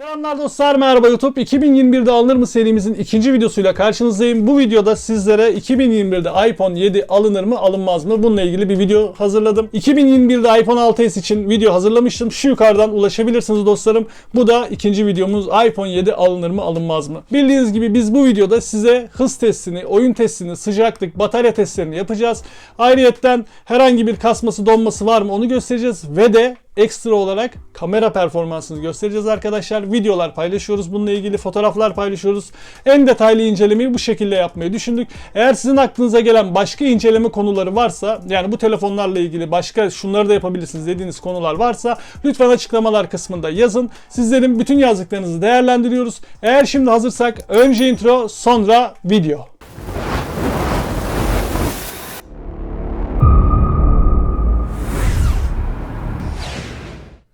Selamlar dostlar merhaba YouTube 2021'de alınır mı serimizin ikinci videosuyla karşınızdayım. Bu videoda sizlere 2021'de iPhone 7 alınır mı alınmaz mı bununla ilgili bir video hazırladım. 2021'de iPhone 6s için video hazırlamıştım. Şu yukarıdan ulaşabilirsiniz dostlarım. Bu da ikinci videomuz iPhone 7 alınır mı alınmaz mı? Bildiğiniz gibi biz bu videoda size hız testini, oyun testini, sıcaklık, batarya testlerini yapacağız. Ayrıyetten herhangi bir kasması donması var mı onu göstereceğiz ve de ekstra olarak kamera performansını göstereceğiz arkadaşlar. Videolar paylaşıyoruz bununla ilgili fotoğraflar paylaşıyoruz. En detaylı incelemeyi bu şekilde yapmayı düşündük. Eğer sizin aklınıza gelen başka inceleme konuları varsa yani bu telefonlarla ilgili başka şunları da yapabilirsiniz dediğiniz konular varsa lütfen açıklamalar kısmında yazın. Sizlerin bütün yazdıklarınızı değerlendiriyoruz. Eğer şimdi hazırsak önce intro sonra video.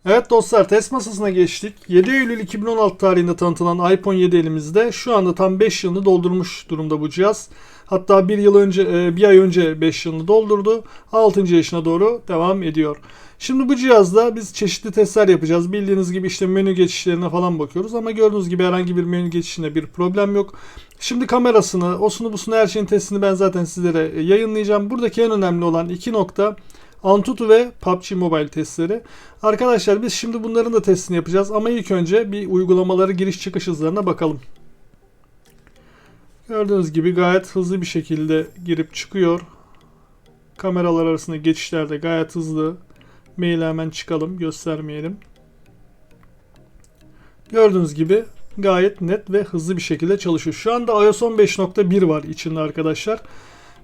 Evet dostlar test masasına geçtik. 7 Eylül 2016 tarihinde tanıtılan iPhone 7 elimizde. Şu anda tam 5 yılını doldurmuş durumda bu cihaz. Hatta bir yıl önce, e, bir ay önce 5 yılını doldurdu. 6. yaşına doğru devam ediyor. Şimdi bu cihazda biz çeşitli testler yapacağız. Bildiğiniz gibi işte menü geçişlerine falan bakıyoruz ama gördüğünüz gibi herhangi bir menü geçişinde bir problem yok. Şimdi kamerasını, osunu busunu her şeyin testini ben zaten sizlere e, yayınlayacağım. Buradaki en önemli olan iki nokta Antutu ve PUBG Mobile testleri. Arkadaşlar biz şimdi bunların da testini yapacağız ama ilk önce bir uygulamaları giriş çıkış hızlarına bakalım. Gördüğünüz gibi gayet hızlı bir şekilde girip çıkıyor. Kameralar arasında geçişler de gayet hızlı. Maile hemen çıkalım göstermeyelim. Gördüğünüz gibi gayet net ve hızlı bir şekilde çalışıyor. Şu anda iOS 15.1 var içinde arkadaşlar.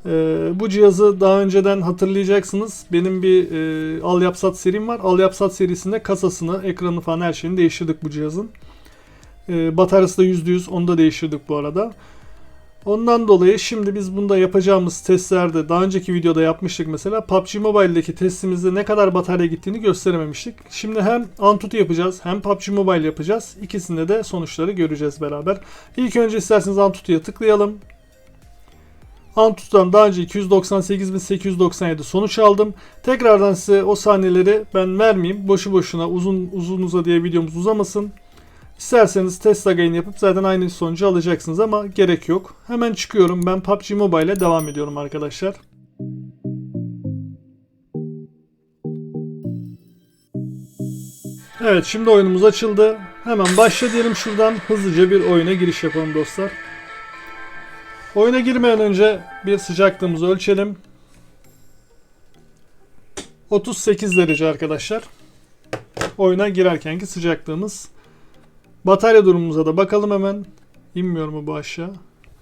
Ee, bu cihazı daha önceden hatırlayacaksınız. Benim bir e, Al Yapsat serim var. Al Yapsat serisinde kasasını, ekranı falan her şeyini değiştirdik bu cihazın. Ee, bataryası da %100 onu da değiştirdik bu arada. Ondan dolayı şimdi biz bunda yapacağımız testlerde daha önceki videoda yapmıştık mesela PUBG Mobile'deki testimizde ne kadar batarya gittiğini gösterememiştik. Şimdi hem Antutu yapacağız hem PUBG Mobile yapacağız. İkisinde de sonuçları göreceğiz beraber. İlk önce isterseniz Antutu'ya tıklayalım. Antutu'dan daha önce 298.897 sonuç aldım. Tekrardan size o sahneleri ben vermeyeyim. Boşu boşuna uzun uzun uza diye videomuz uzamasın. İsterseniz test again yapıp zaten aynı sonucu alacaksınız ama gerek yok. Hemen çıkıyorum. Ben PUBG Mobile'e devam ediyorum arkadaşlar. Evet şimdi oyunumuz açıldı. Hemen başla diyelim şuradan. Hızlıca bir oyuna giriş yapalım dostlar. Oyuna girmeden önce bir sıcaklığımızı ölçelim. 38 derece arkadaşlar. Oyuna girerkenki sıcaklığımız. Batarya durumumuza da bakalım hemen. İnmiyor mu bu aşağı?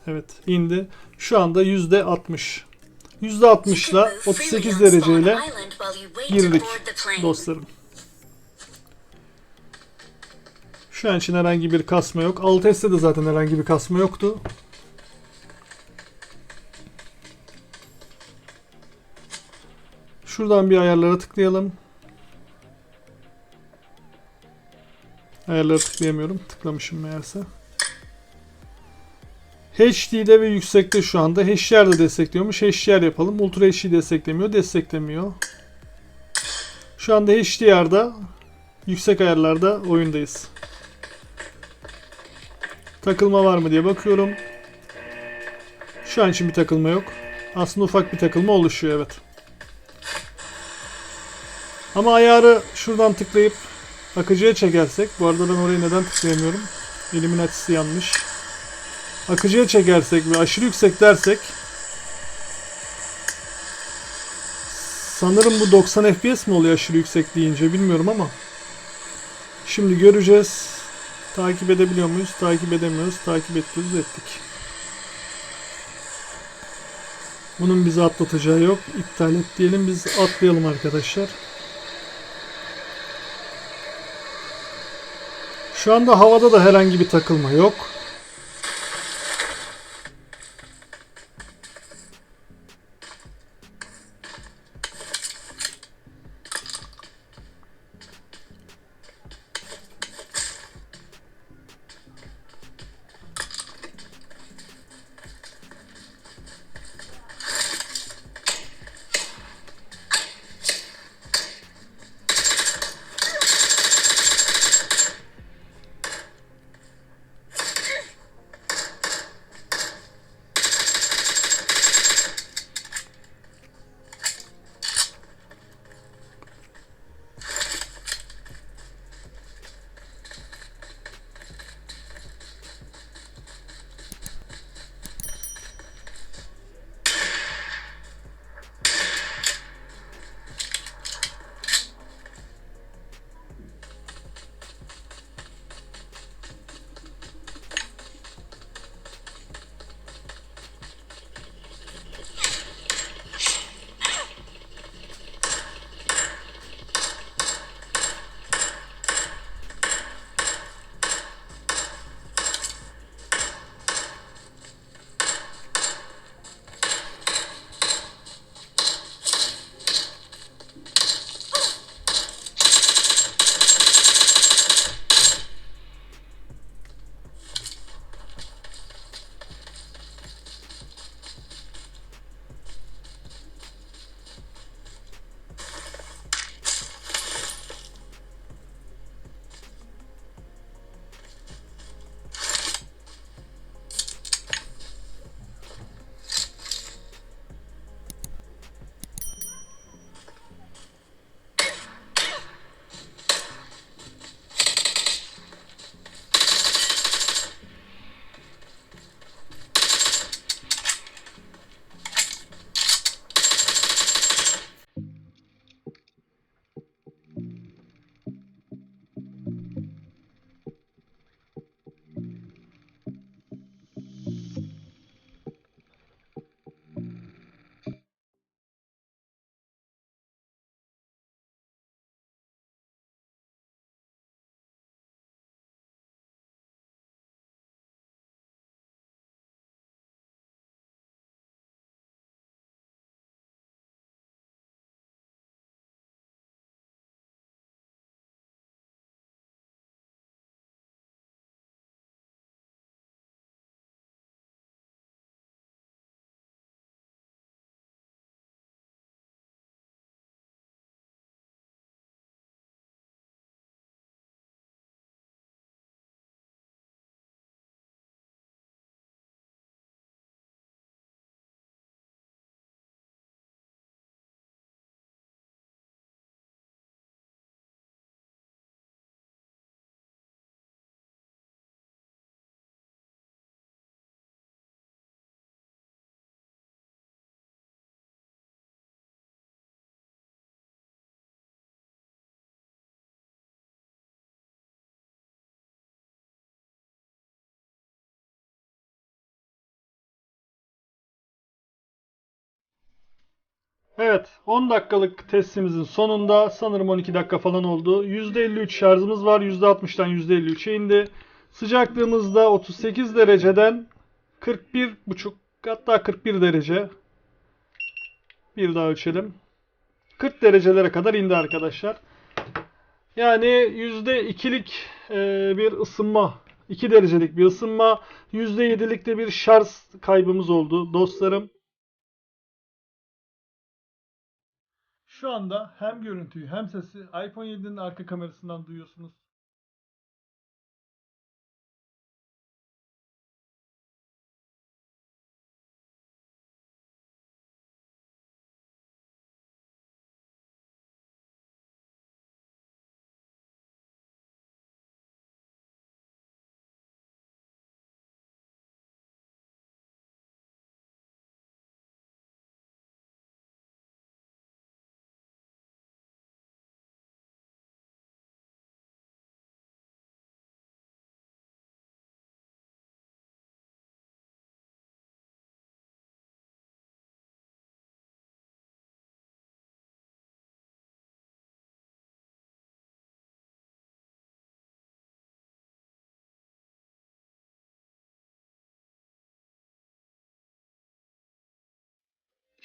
Evet indi. Şu anda %60. %60 ile 38 dereceyle girdik dostlarım. Şu an için herhangi bir kasma yok. 6S'te de zaten herhangi bir kasma yoktu. Şuradan bir ayarlara tıklayalım. Ayarlara tıklayamıyorum. Tıklamışım meğerse. HD'de ve yüksekte şu anda. HDR de destekliyormuş. HDR yapalım. Ultra HD desteklemiyor. Desteklemiyor. Şu anda HDR'da yüksek ayarlarda oyundayız. Takılma var mı diye bakıyorum. Şu an için bir takılma yok. Aslında ufak bir takılma oluşuyor evet. Ama ayarı şuradan tıklayıp akıcıya çekersek, bu arada ben orayı neden tıklayamıyorum? Elimin açısı yanlış. Akıcıya çekersek ve aşırı yüksek dersek sanırım bu 90 FPS mi oluyor aşırı yüksek deyince bilmiyorum ama şimdi göreceğiz. Takip edebiliyor muyuz? Takip edemiyoruz. Takip ediyoruz. Ettik. Bunun bizi atlatacağı yok. İptal et diyelim. Biz atlayalım arkadaşlar. Şu anda havada da herhangi bir takılma yok. Evet 10 dakikalık testimizin sonunda sanırım 12 dakika falan oldu. %53 şarjımız var. %60'dan %53'e indi. Sıcaklığımız da 38 dereceden 41,5 hatta 41 derece. Bir daha ölçelim. 40 derecelere kadar indi arkadaşlar. Yani %2'lik e, bir ısınma, 2 derecelik bir ısınma, %7'lik de bir şarj kaybımız oldu dostlarım. Şu anda hem görüntüyü hem sesi iPhone 7'nin arka kamerasından duyuyorsunuz.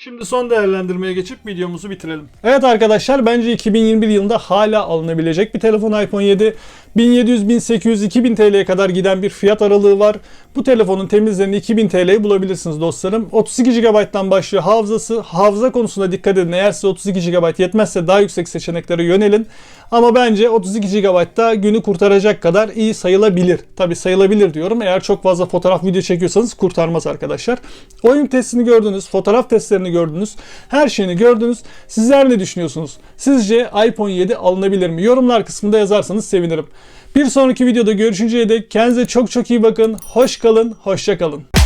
Şimdi son değerlendirmeye geçip videomuzu bitirelim. Evet arkadaşlar bence 2021 yılında hala alınabilecek bir telefon iPhone 7. 1700, 1800, 2000 TL'ye kadar giden bir fiyat aralığı var. Bu telefonun temizlerini 2000 TL'ye bulabilirsiniz dostlarım. 32 GB'dan başlıyor hafızası. Hafıza konusunda dikkat edin. Eğer size 32 GB yetmezse daha yüksek seçeneklere yönelin. Ama bence 32 GB da günü kurtaracak kadar iyi sayılabilir. Tabi sayılabilir diyorum. Eğer çok fazla fotoğraf video çekiyorsanız kurtarmaz arkadaşlar. Oyun testini gördünüz, fotoğraf testlerini gördünüz, her şeyini gördünüz. Sizler ne düşünüyorsunuz? Sizce iPhone 7 alınabilir mi? Yorumlar kısmında yazarsanız sevinirim. Bir sonraki videoda görüşünceye dek kendinize çok çok iyi bakın. Hoş kalın, hoşça kalın.